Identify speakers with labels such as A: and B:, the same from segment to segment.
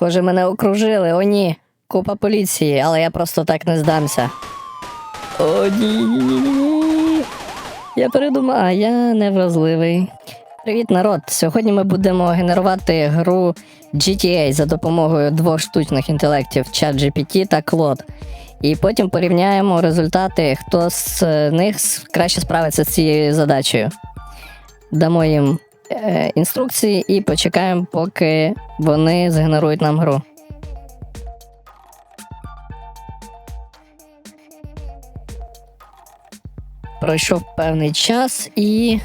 A: Схоже, мене окружили. О, ні. Купа поліції, але я просто так не здамся. О, ні. Я передумав, а я невразливий. Привіт, народ! Сьогодні ми будемо генерувати гру GTA за допомогою двох штучних інтелектів ChatGPT та Claude. І потім порівняємо результати, хто з них краще справиться з цією задачею. Дамо їм інструкції і почекаємо, поки вони згенерують нам гру. Пройшов певний час і.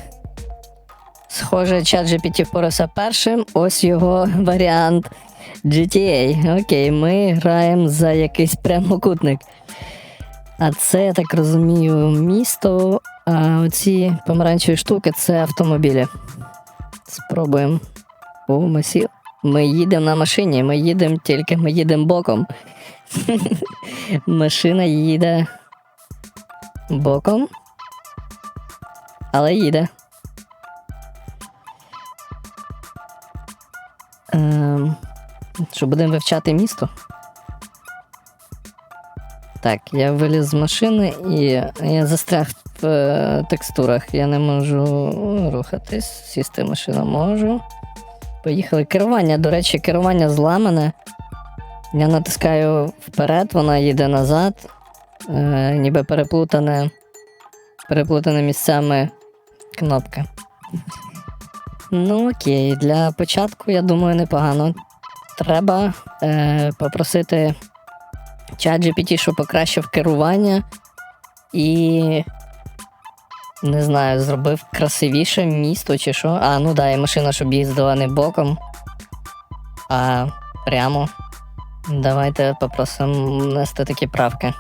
A: Схоже, чат GPT впорався першим. Ось його варіант GTA. Окей, ми граємо за якийсь прямокутник. А це, я так розумію, місто. А оці помаранчеві штуки це автомобілі. Спробуємо. О, ми сіли. Ми їдемо на машині, ми їдемо тільки ми їдемо боком. Машина їде боком. Але їде. Ем, що будемо вивчати місто? Так, я виліз з машини і я застряг е, текстурах. Я не можу рухатись, сісти в машину можу. Поїхали. Керування, до речі, керування зламане. Я натискаю вперед, вона їде назад, е, ніби переплутане, переплутане місцями кнопки. Ну окей, для початку, я думаю, непогано. Треба е, попросити ChatGPT, щоб покращив керування і. Не знаю, зробив красивіше місто чи що. А, ну да, і машина, щоб їздила не боком, а прямо. Давайте попросимо внести такі правки.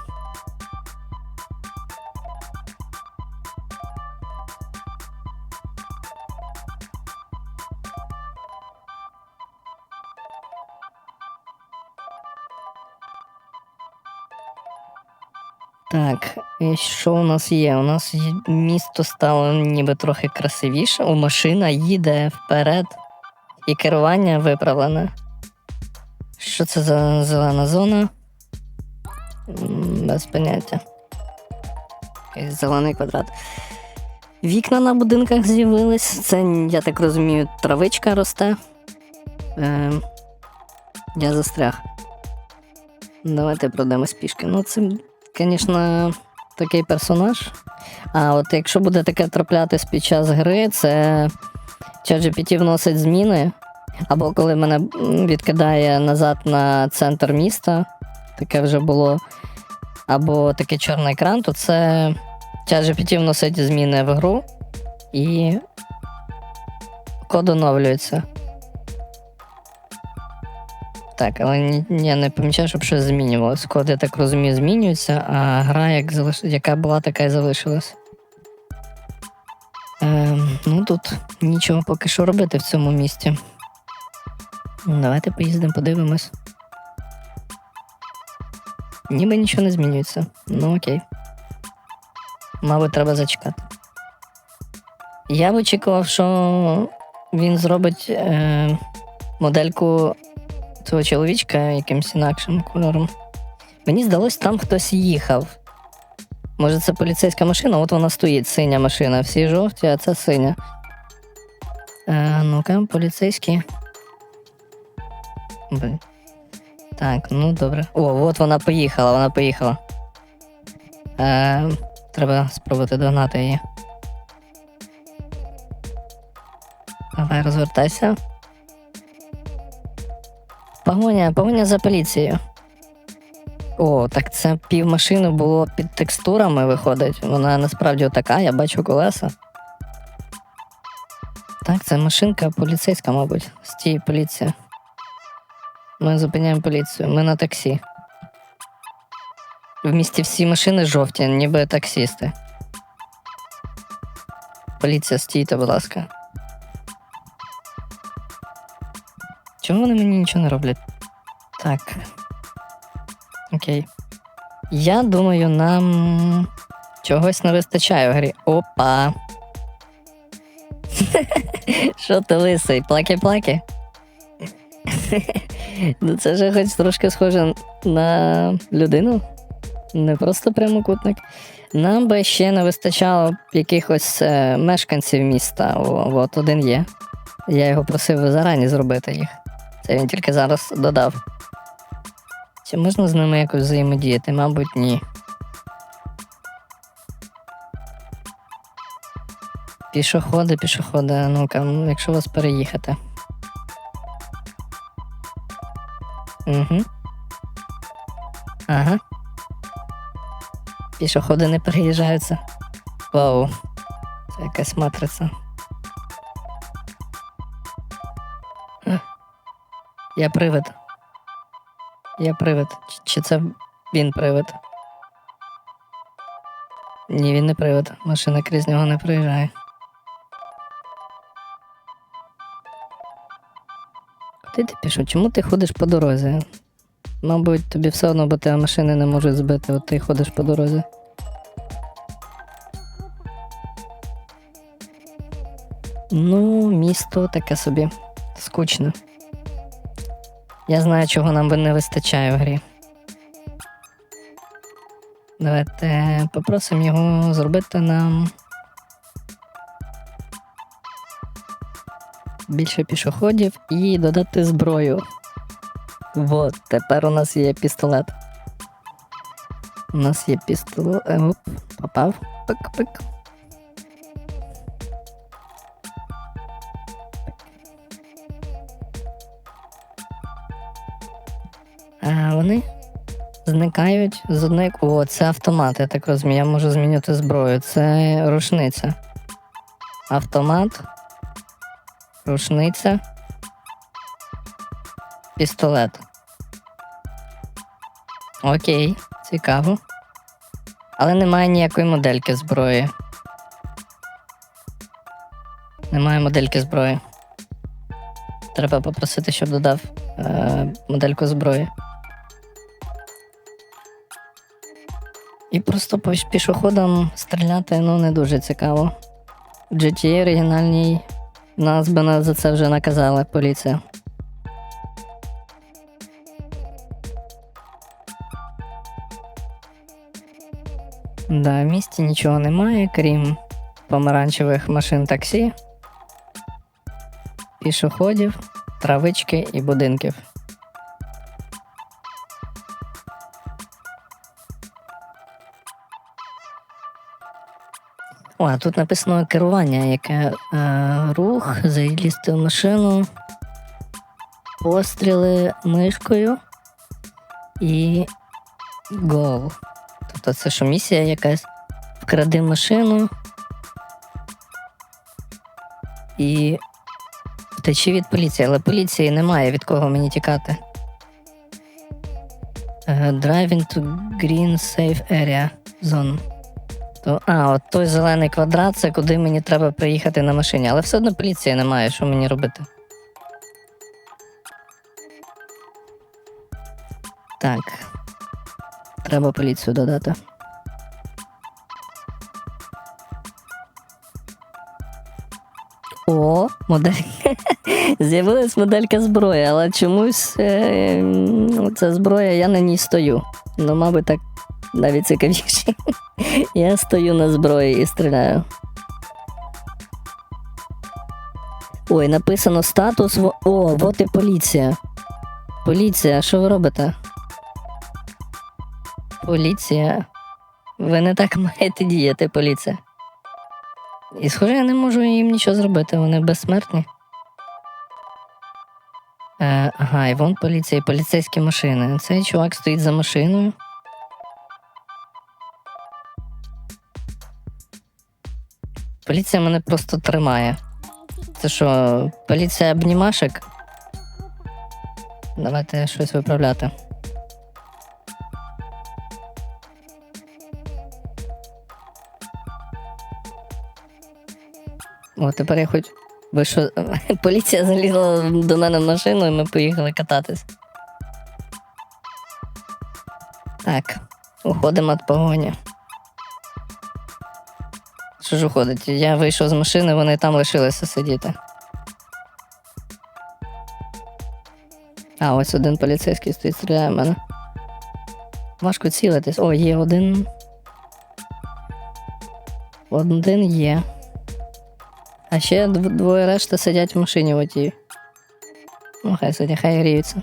A: Так, і що у нас є? У нас місто стало ніби трохи красивіше. О, машина їде вперед, і керування виправлене. Що це за зелена зона? Без поняття. Зелений квадрат. Вікна на будинках з'явились. Це, я так розумію, травичка росте. Е, я застряг. Давайте пройдемось пішки. Ну, це, звісно, такий персонаж. А от якщо буде таке траплятись під час гри, це ChatGPT вносить зміни. Або коли мене відкидає назад на центр міста, таке вже було. Або такий чорний екран, то це ChatGPT вносить зміни в гру і код оновлюється. Так, але я не помічаю, щоб щось змінювалося. Код, я так розумію, змінюється, а гра, як залиш... яка була, така і залишилась. Ем, ну тут нічого поки що робити в цьому місті. Ну, Давайте поїздимо, подивимось. Ніби нічого не змінюється. Ну окей. Мабуть, треба зачекати. Я б очікував, що він зробить е, модельку цього чоловічка якимось інакшим кольором. Мені здалось, там хтось їхав. Може, це поліцейська машина, от вона стоїть, синя машина. Всі жовті, а це синя. Е, ну-ка, поліцейські. Блін. Так, ну добре. О, от вона поїхала, вона поїхала. Е, треба спробувати догнати її. Давай, розвертайся. Погоня, погоня за поліцією. О, так це пів машини було під текстурами виходить. Вона насправді така, я бачу колеса. Так, це машинка поліцейська, мабуть. Стій, поліція. Ми зупиняємо поліцію. Ми на таксі. В місті всі машини жовті, ніби таксісти. Поліція, стійте, будь ласка. Чому вони мені нічого не роблять? Так. Окей. Я думаю, нам чогось не вистачає в грі. Опа. Що ти лисий? Плаки-плаки? Ну це вже хоч трошки схоже на людину. Не просто прямокутник. Нам би ще не вистачало якихось е, мешканців міста. О, от один є. Я його просив зарані зробити їх. Це він тільки зараз додав. Чи можна з ними якось взаємодіяти? Мабуть, ні. Пішоходи, пішоходи, ну-ка, ну, якщо вас переїхати. Угу. Ага. Пішоходи не переїжджаються. Вау. Це якась матриця. Я привид. Я привид. Чи- це він привид? Ні, він не привид. Машина крізь нього не проїжджає. Куди ти пішов? Чому ти ходиш по дорозі? Мабуть, тобі все одно, бо тебе машини не можуть збити, от ти ходиш по дорозі. Ну, місто таке собі скучне. Я знаю, чого нам би не вистачає в грі. Давайте попросимо його зробити нам більше пішоходів і додати зброю. Вот, тепер у нас є пістолет. У нас є пістолет. Оп, попав. Пик-пик. Вони зникають з одної. О, це автомат, я так розумію. Я можу змінити зброю. Це рушниця. Автомат. Рушниця. Пістолет. Окей, цікаво. Але немає ніякої модельки зброї. Немає модельки зброї. Треба попросити, щоб додав е, модельку зброї. І просто по пішоходам стріляти ну не дуже цікаво. В GTA оригінальній нас би на- за це вже наказала поліція. Да, в місті нічого немає, крім помаранчевих машин таксі, пішоходів, травички і будинків. О, а тут написано керування, яке е, рух, заїзд в машину, постріли мишкою і гол. Тобто це що місія якась? Вкради машину і втечі від поліції, але поліції немає від кого мені тікати. Е, Driving to Green Safe Area Zone. То, а, от той зелений квадрат це куди мені треба приїхати на машині, але все одно поліції немає, що мені робити. Так. Треба поліцію додати. О, модель. З'явилась моделька зброї, але чомусь е, ця зброя, я на ній стою. Ну, мабуть, так навіть цікавіше. Я стою на зброї і стріляю. Ой, написано статус. О, вот і поліція. Поліція, що ви робите? Поліція. Ви не так маєте діяти, поліція. І схоже, я не можу їм нічого зробити, вони безсмертні. Е, ага, і вон поліція, і поліцейські машини. Цей чувак стоїть за машиною. Поліція мене просто тримає. Це що, поліція обнімашек? Давайте щось виправляти. О, тепер я хоч. Ви що, поліція залізла до мене в машину і ми поїхали кататись. Так, уходимо від погоні. Що ж уходить? Я вийшов з машини, вони там лишилися сидіти. А, ось один поліцейський стоїть, стріляє в мене. Важко цілитись. О, є один. Один є. А ще двоє решта сидять в машині в отій. Ну, хай сидять, хай гріються.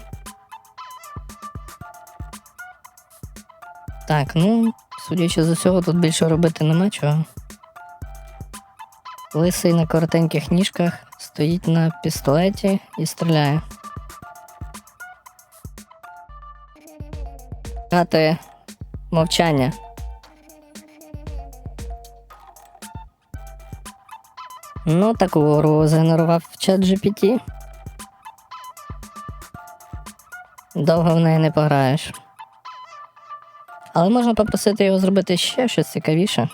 A: Так, ну, судячи з усього, тут більше робити нема чого. Лисий на коротеньких ніжках стоїть на пістолеті і стріляє. Гати мовчання. Ну, таку гру згенерував чат GPT. Довго в неї не пограєш. Але можна попросити його зробити ще щось цікавіше.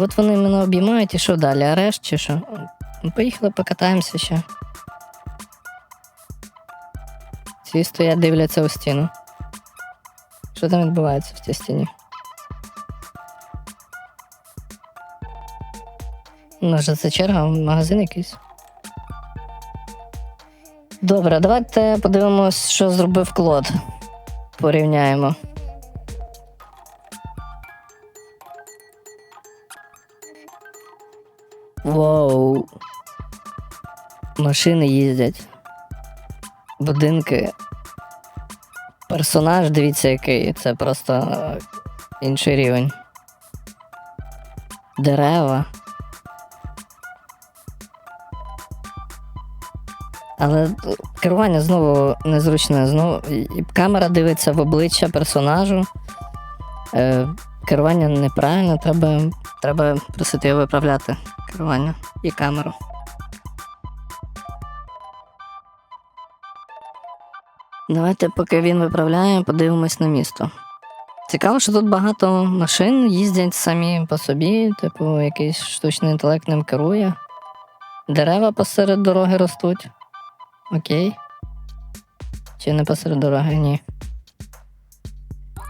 A: От вони мене обіймають і що далі? Арешт чи що? Поїхали, покатаємося ще. Ці стоять, дивляться у стіну. Що там відбувається в цій стіні? Може, це черга магазин якийсь? Добре, давайте подивимось, що зробив Клод. Порівняємо. Машини їздять. Будинки. Персонаж, дивіться, який. Це просто е, інший рівень. Дерева. Але е, керування знову незручне. Знову камера дивиться в обличчя персонажу. Е, керування неправильно, треба, треба просити його виправляти керування і камеру. Давайте, поки він виправляє, подивимось на місто. Цікаво, що тут багато машин їздять самі по собі, типу, якийсь штучний інтелект ним керує. Дерева посеред дороги ростуть. Окей. Чи не посеред дороги? Ні.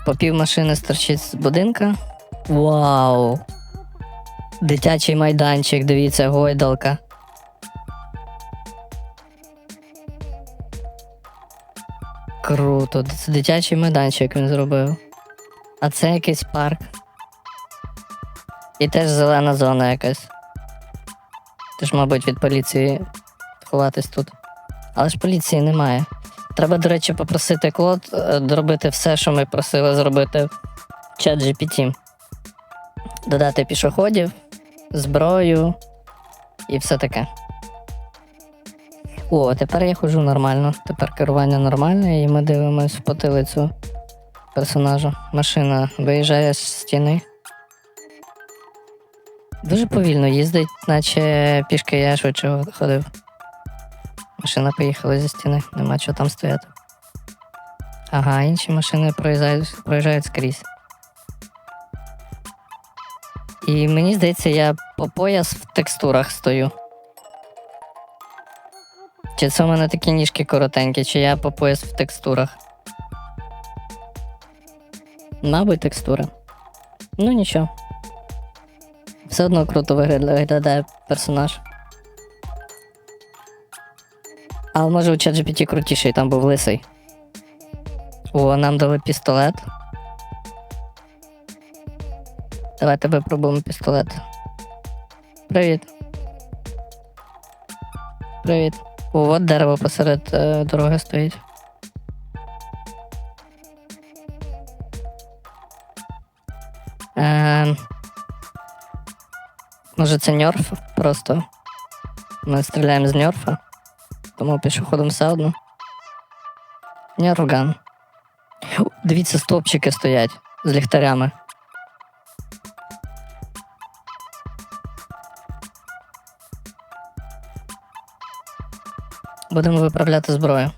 A: По пів машини стерчить з будинка. Вау! Дитячий майданчик, дивіться, гойдалка. Круто, це дитячий майданчик він зробив. А це якийсь парк. І теж зелена зона якась. Теж, мабуть, від поліції ховатись тут. Але ж поліції немає. Треба, до речі, попросити Клод е, доробити все, що ми просили зробити в чат GPT. Додати пішоходів, зброю і все таке. О, тепер я ходжу нормально. Тепер керування нормальне, і ми дивимось в потилицю персонажа. Машина виїжджає з стіни. Дуже повільно їздить, наче пішки я швидше ходив. Машина поїхала зі стіни, нема чого там стояти. Ага, інші машини проїжджають, проїжджають скрізь. І мені здається, я по пояс в текстурах стою. Чи це у мене такі ніжки коротенькі, чи я по пояс в текстурах? Мабуть, текстура. Ну нічого. Все одно круто виглядає, персонаж. А може у ChatGPT крутіший, там був лисий. О, нам дали пістолет. Давайте випробуємо пістолет. Привіт. Привіт. От дерево посеред е, дороги стоїть. Е, може це ньорф просто. Ми стріляємо з ньорфа. Тому пішоходом все одно. Ньорган. Дивіться, стовпчики стоять з ліхтарями. Будемо виправляти зброю.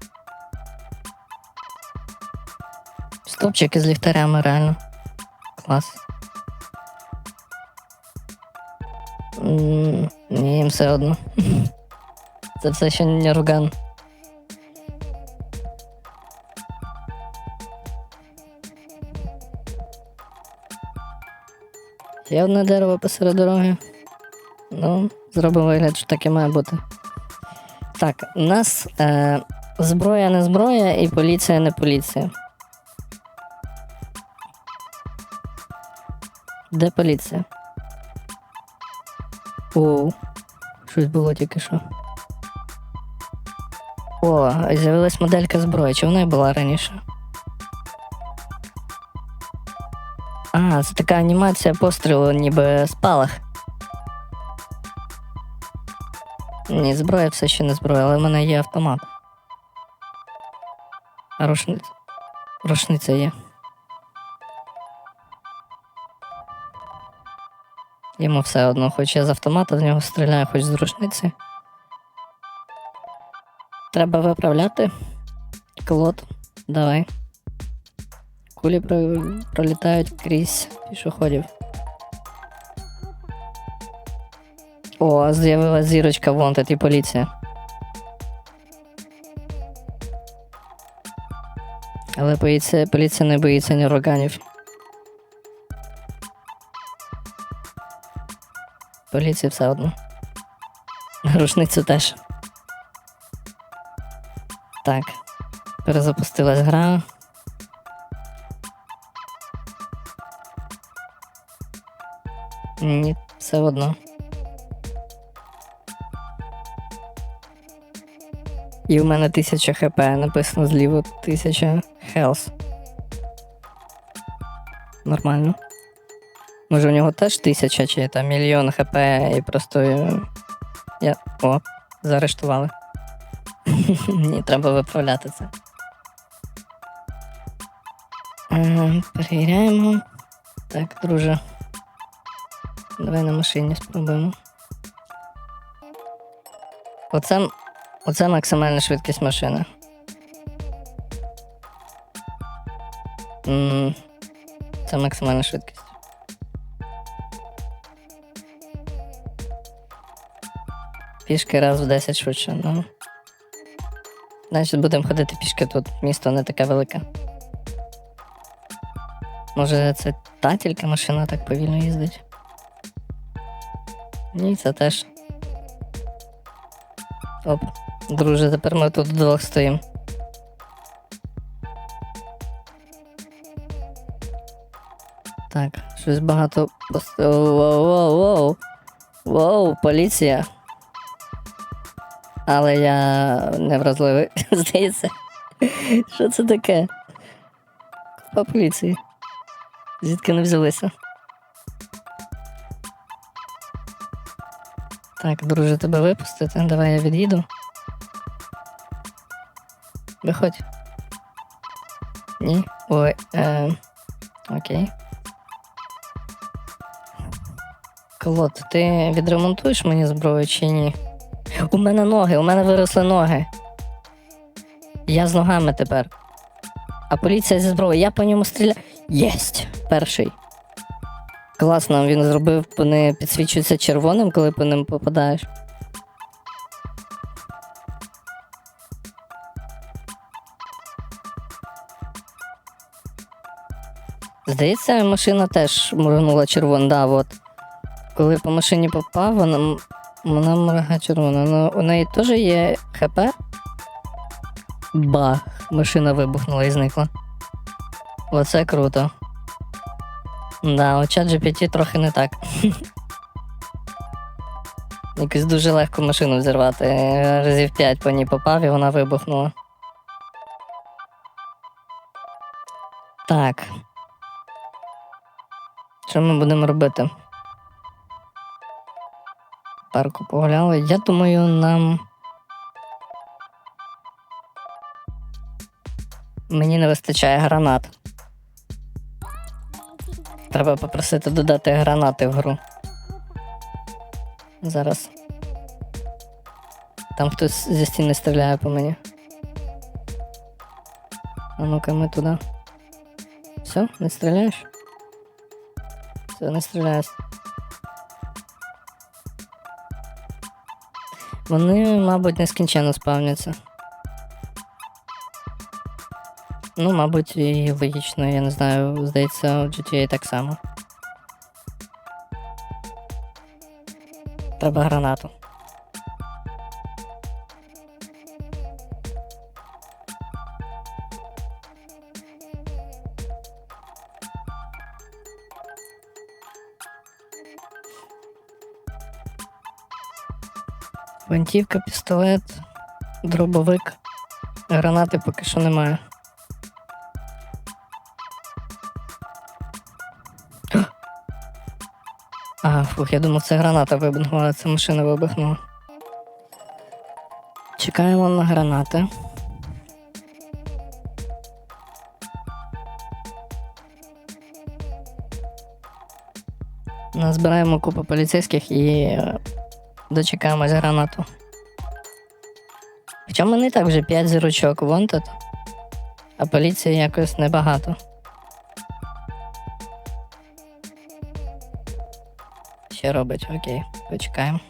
A: Стовпчики з ліхтарями, реально. Клас. Ні, їм все одно. Це все ще не руган. Є одне дерево посеред дороги. Ну, зробимо вигляд, що таке має бути. Так, у нас е, зброя не зброя і поліція не поліція. Де поліція? Оу, щось було тільки що. О, з'явилась моделька зброї. Чи вона і була раніше? А, це така анімація пострілу, ніби спалах. Ні, зброя все ще не зброя, але в мене є автомат. А рушниця. Рушниця є. Йому все одно, хоч я з автомата з нього стріляю, хоч з рушниці. Треба виправляти. Клод, давай. Кулі пролітають крізь пішоходів. О, з'явилась зірочка Wanted і поліція. Але поліція, поліція не боїться ні органів. Поліція все одно. Рушницю теж. Так. Перезапустилась гра. Ні, все одно. І в мене 1000 хп, написано зліва 1000 health. Нормально. Може у нього теж 1000 чи там мільйон хп і просто. е, Я. О, заарештували. Ні, треба виправляти це. Перевіряємо. Так, друже. Давай на машині спробуємо. Оце, оце максимальна швидкість машини. М, Це максимальна швидкість. Пішки раз в 10 швидше, ну. Значить, будемо ходити пішки тут. Місто не таке велике. Може, це та тільки машина так повільно їздить? Ні, це теж. Оп. Друже, тепер ми тут вдвох стоїмо. Так, щось багато. Воу, воу, поліція. Але я невразливий, здається. Що це таке? Купа поліції. Звідки не взялися? Так, друже, тебе випустити. Давай я від'їду. Виходь. Ні. Ой. Е, окей. Клод, ти відремонтуєш мені зброю чи ні? У мене ноги, у мене виросли ноги. Я з ногами тепер. А поліція зі зброєю. Я по ньому стріляю. Єсть! Перший. Класно, він зробив, вони підсвічуються червоним, коли по ним попадаєш. Здається, машина теж моргнула червона. Да, от. Коли по машині попав, вона, вона моргає червона. Ну, у неї теж є ХП. Бах, машина вибухнула і зникла. Оце круто. Да, у чат GPT трохи не так. Якось дуже легко машину взірвати. Разів 5 по ній попав і вона вибухнула. Так. Що ми будемо робити? Парку погуляли. Я думаю, нам. Мені не вистачає гранат. Треба попросити додати гранати в гру. Зараз. Там хтось зі стіни стріляє по мені. А ну-ка ми туди. Все, не стріляєш? Не стріляюсь. Вони, мабуть, нескінченно спавняться. Ну, мабуть, і логічно, я не знаю, здається, у GTA так само. Треба гранату. Гвинтівка, пістолет, дробовик. Гранати поки що немає. А, фух, я думав, це граната вибухнула, а це машина вибухнула. Чекаємо на гранати. Назбираємо купу поліцейських і е, дочекаємось гранату. Хоча мене так вже 5 зірочок wanted, а поліції якось небагато. Ще робить, окей, почекаємо.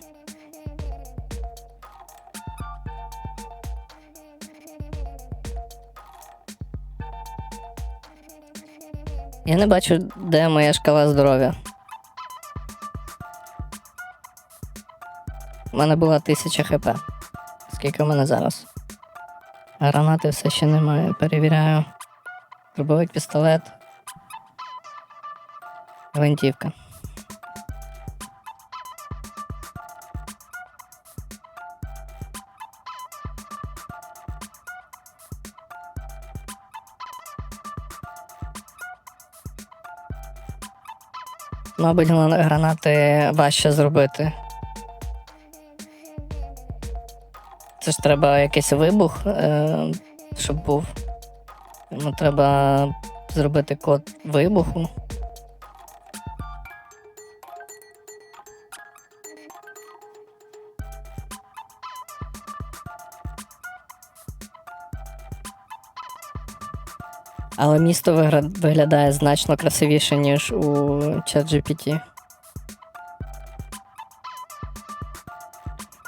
A: Я не бачу, де моя шкала здоров'я. У мене була 1000 хп. Скільки в мене зараз? Гранати все ще немає. Перевіряю. Дробовик пістолет. Гвинтівка. Мабуть, гранати важче зробити. Це ж треба якийсь вибух, е, щоб був. Йому треба зробити код вибуху. Але місто виглядає значно красивіше, ніж у ChatGPT.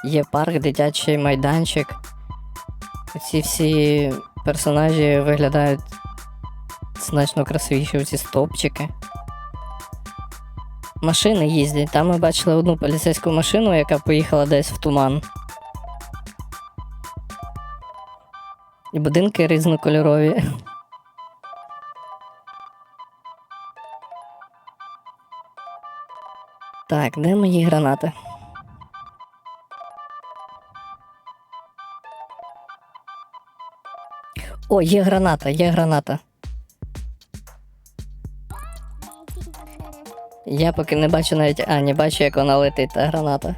A: Є парк, дитячий майданчик. Ці всі персонажі виглядають значно красивіше, ці стовпчики. Машини їздять. Там ми бачили одну поліцейську машину, яка поїхала десь в туман. І будинки різнокольорові. Так, де мої гранати? О, є граната, є граната. Я поки не бачу навіть. А, не бачу, як вона летить, та граната.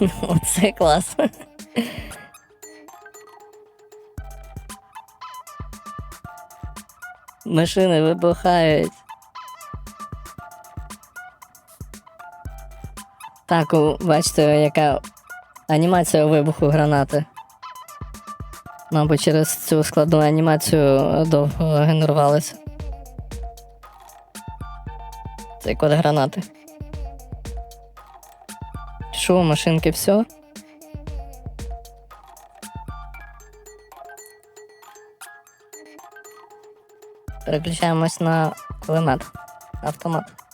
A: Оце клас. Машини вибухають. Так, бачите, яка анімація вибуху гранати. Мабуть, через цю складну анімацію довго генерувалася. Цей код гранати. Що, машинки, все? Переключаємось на кулемет. Автомат.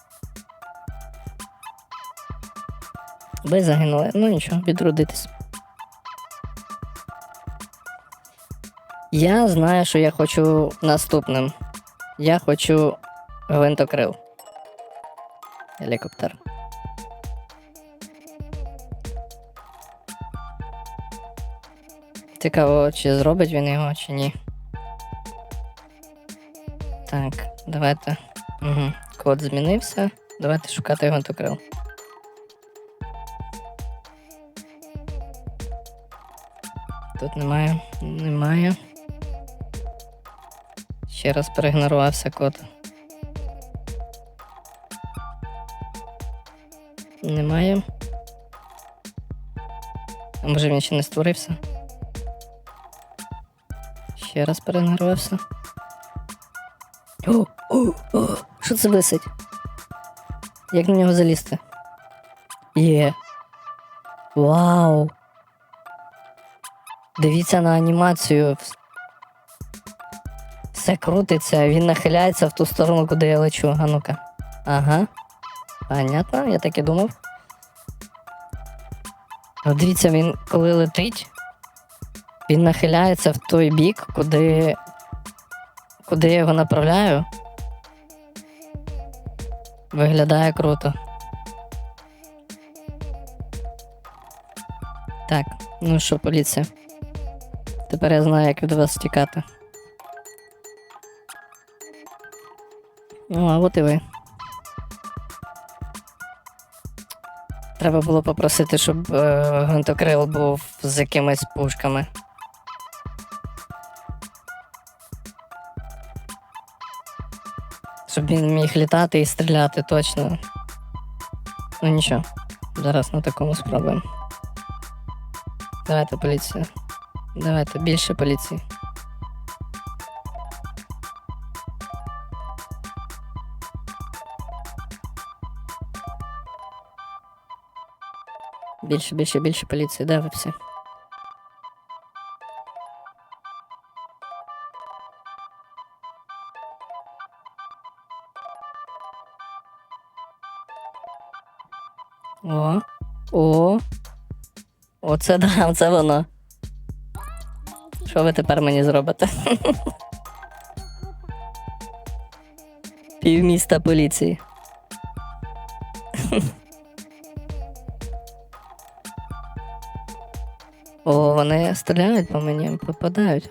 A: Ви загинули. Ну нічого, відродитись. Я знаю, що я хочу наступним. Я хочу гвинтокрил. Гелікоптер. Цікаво, чи зробить він його, чи ні. Так, давайте. Угу. Код змінився. Давайте шукати гвинтокрил. Тут немає. Немає. Ще раз переігнорувався код. Немає. А може він ще не створився? Ще раз переігнорувався. О, о, о, що це висить? Як на нього залізти? Є. Вау. Дивіться на анімацію. Все крутиться, він нахиляється в ту сторону, куди я лечу. А ну-ка. Ага. Понятно, я так і думав. Дивіться, він коли летить, він нахиляється в той бік, куди. куди я його направляю. Виглядає круто. Так, ну що, поліція? Тепер я знаю, як від вас тікати. Ну, а от і ви. Треба було попросити, щоб е, гвинтокрил був з якимись пушками. Щоб він міг літати і стріляти точно. Ну нічого, зараз на такому спробуємо. Давайте поліція. Давайте більше поліції. Більше, більше, більше поліції, де ви всі? О, о. Оце да, оце воно. Що ви тепер мені зробите? Півміста поліції. О, вони стріляють по мені, попадають.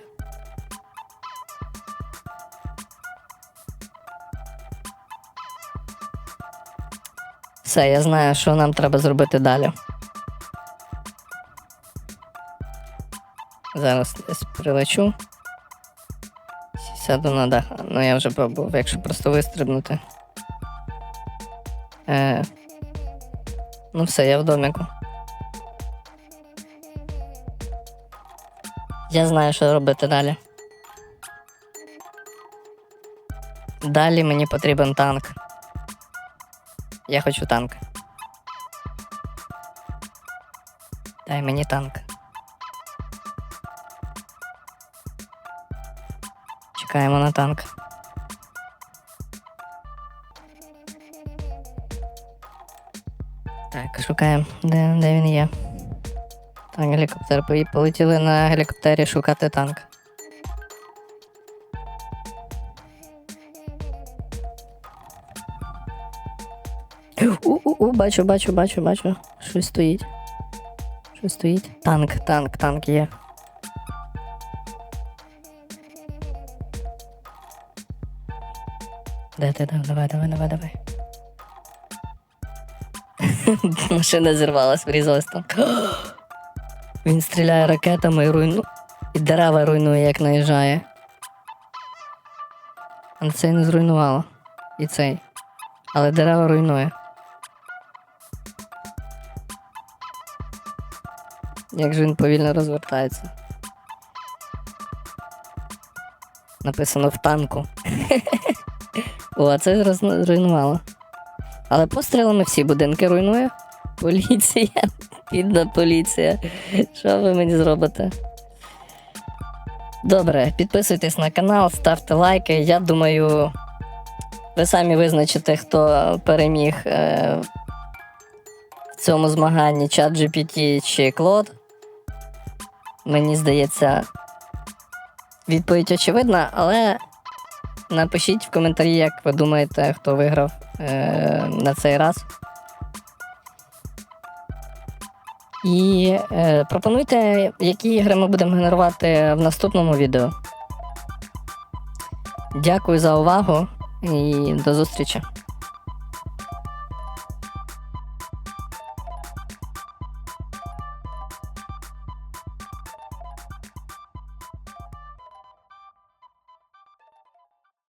A: Все, я знаю, що нам треба зробити далі. Зараз десь прилечу. Сяду на дах. Ну я вже пробував, якщо просто вистрибнути. Е, ну все, я в доміку. Я знаю, що робити далі. Далі мені потрібен танк. Я хочу танк. Дай мені танк. Чекаємо на танк. Так, шукаємо, де, де він є. Так, гелікоптер. Полетіли на гелікоптері шукати танк. У-у-у, бачу, бачу, бачу, бачу. Щось стоїть. Щось стоїть. Танк, танк, танк є. Де ти там? Давай, давай, давай, давай. Машина зірвалась, врізалась там. Він стріляє ракетами і руйнує. І дерева руйнує, як наїжджає. Але цей не зруйнувало. І цей. Але дерева руйнує. Як же він повільно розвертається. Написано в танку. О, а це зруйнувало. Але пострілами всі будинки руйнує. Поліція. Бідна поліція. Що ви мені зробите? Добре, підписуйтесь на канал, ставте лайки. Я думаю, ви самі визначите, хто переміг е, в цьому змаганні чат GPT чи Клод. Мені здається, відповідь очевидна, але напишіть в коментарі, як ви думаєте, хто виграв е, на цей раз. І е, пропонуйте, які ігри ми будемо генерувати в наступному відео. Дякую за увагу і до зустрічі.